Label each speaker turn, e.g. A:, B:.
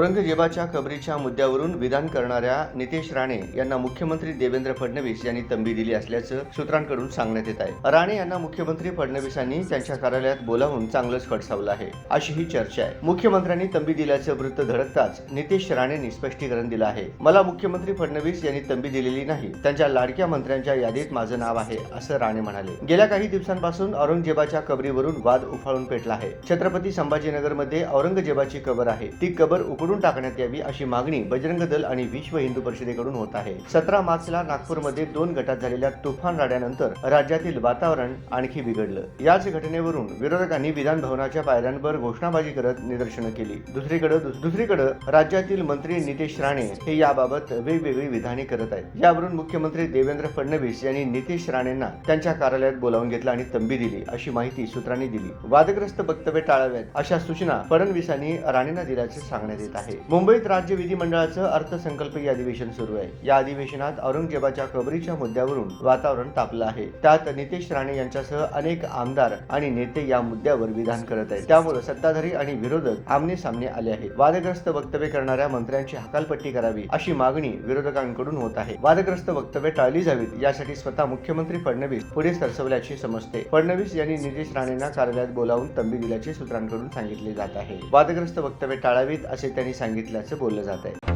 A: औरंगजेबाच्या कबरीच्या मुद्द्यावरून विधान करणाऱ्या नितेश राणे यांना मुख्यमंत्री देवेंद्र फडणवीस यांनी तंबी दिली असल्याचं सूत्रांकडून सांगण्यात येत आहे. राणे यांना मुख्यमंत्री फडणवीसांनी त्यांच्या कार्यालयात बोलावून चांगलंच खडसावलं आहे अशी ही चर्चा आहे. मुख्यमंत्र्यांनी तंबी दिल्याचं वृत्त धडकताच नितेश राणेंनी स्पष्टीकरण दिलं आहे. मला मुख्यमंत्री फडणवीस यांनी तंबी दिलेली नाही त्यांच्या लाडक्या मंत्र्यांच्या यादीत माझं नाव आहे असं राणे म्हणाले. गेल्या काही दिवसांपासून औरंगजेबाच्या कबरीवरून वाद उफाळून पेटला आहे. छत्रपती संभाजीनगरमध्ये औरंगजेबाची कबर आहे. ती कबर उकडून टाकण्यात यावी अशी मागणी बजरंग दल आणि विश्व हिंदू परिषदेकडून होत आहे. सतरा मार्चला नागपूरमध्ये दोन गटात झालेल्या तुफान राड्यानंतर राज्यातील वातावरण आणखी बिघडलं. याच घटनेवरून विरोधकांनी विधानभवनाच्या पायऱ्यांवर घोषणाबाजी करत निदर्शनं केली. दुसरीकडे दुसरीकडे राज्यातील मंत्री नितेश राणे हे याबाबत वेगवेगळी विधाने करत आहेत. यावरून मुख्यमंत्री देवेंद्र फडणवीस यांनी नितेश राणेंना त्यांच्या कार्यालयात बोलावून घेतलं आणि तंबी दिली अशी माहिती सूत्रांनी दिली. वादग्रस्त वक्तव्य टाळाव्यात अशा सूचना फडणवीसांनी राणेंना दिल्याचे सांगण्यात येत आहे. आहे. मुंबईत राज्य विधिमंडळाचं अर्थसंकल्पीय अधिवेशन सुरू आहे. या अधिवेशनात औरंगजेबाच्या कबरीच्या मुद्द्यावरून वातावरण तापलं आहे. त्यात नितेश राणे यांच्यासह अनेक आमदार आणि नेते या मुद्द्यावर विधान करत आहेत. त्यामुळे सत्ताधारी आणि विरोधक आमने सामने आले आहेत. वादग्रस्त वक्तव्य करणाऱ्या मंत्र्यांची हकालपट्टी करावी अशी मागणी विरोधकांकडून होत आहे. वादग्रस्त वक्तव्य टाळली जावीत यासाठी स्वतः मुख्यमंत्री फडणवीस पुढे सरसवल्याची समजते. फडणवीस यांनी नितेश राणेंना कार्यालयात बोलावून तंबी दिल्याचे सूत्रांकडून सांगितले जात आहे. वादग्रस्त वक्तव्य टाळावीत असे त्यांनी सांगितल्याचं बोललं जात आहे